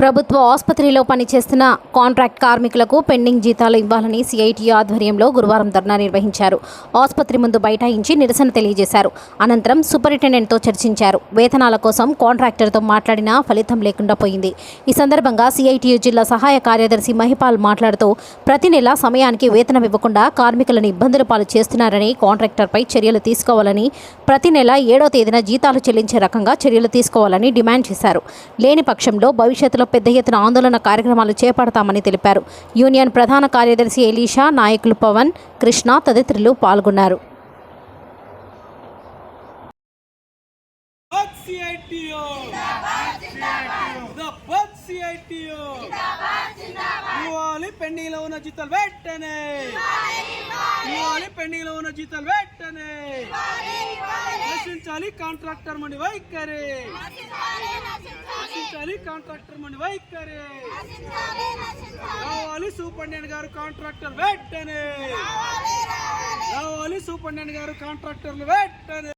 ప్రభుత్వ ఆసుపత్రిలో పనిచేస్తున్న కాంట్రాక్ట్ కార్మికులకు పెండింగ్ జీతాలు ఇవ్వాలని సిఐటి ఆధ్వర్యంలో గురువారం ధర్నా నిర్వహించారు. ఆసుపత్రి ముందు బైఠాయించి నిరసన తెలియజేశారు. అనంతరం సూపరింటెండెంట్తో చర్చించారు. వేతనాల కోసం కాంట్రాక్టర్తో మాట్లాడినా ఫలితం లేకుండా పోయింది. ఈ సందర్భంగా సిఐటియు జిల్లా సహాయ కార్యదర్శి మహిపాల్ మాట్లాడుతూ ప్రతి నెల సమయానికి వేతనం ఇవ్వకుండా కార్మికులను ఇబ్బందుల పాలు చేస్తున్నారని కాంట్రాక్టర్పై చర్యలు తీసుకోవాలని ప్రతి నెల ఏడో తేదీన జీతాలు చెల్లించే రకంగా చర్యలు తీసుకోవాలని డిమాండ్ చేశారు. లేని పక్షంలో భవిష్యత్తులో పెద్ద ఎత్తున ఆందోళన కార్యక్రమాలు చేపడతామని తెలిపారు. యూనియన్ ప్రధాన కార్యదర్శి ఎలీషా నాయకులు పవన్ కృష్ణ తదితరులు పాల్గొన్నారు. పెండింగ్లో ఉన్న జీతాలు వెంటనే! ఇవ్వాలి పెండింగ్లో ఉన్న జీతాలు వెంటనే! రక్షించాలి కాంట్రాక్టర్ మండి వైఖరి! నశించాలి కాంట్రాక్టర్ మని వైఖరి. రావాలి సూపరింటెండెంట్ గారు కాంట్రాక్టర్ వెంటనే. రావాలి సూపరింటెండెంట్ గారు కాంట్రాక్టర్లు వెంటనే.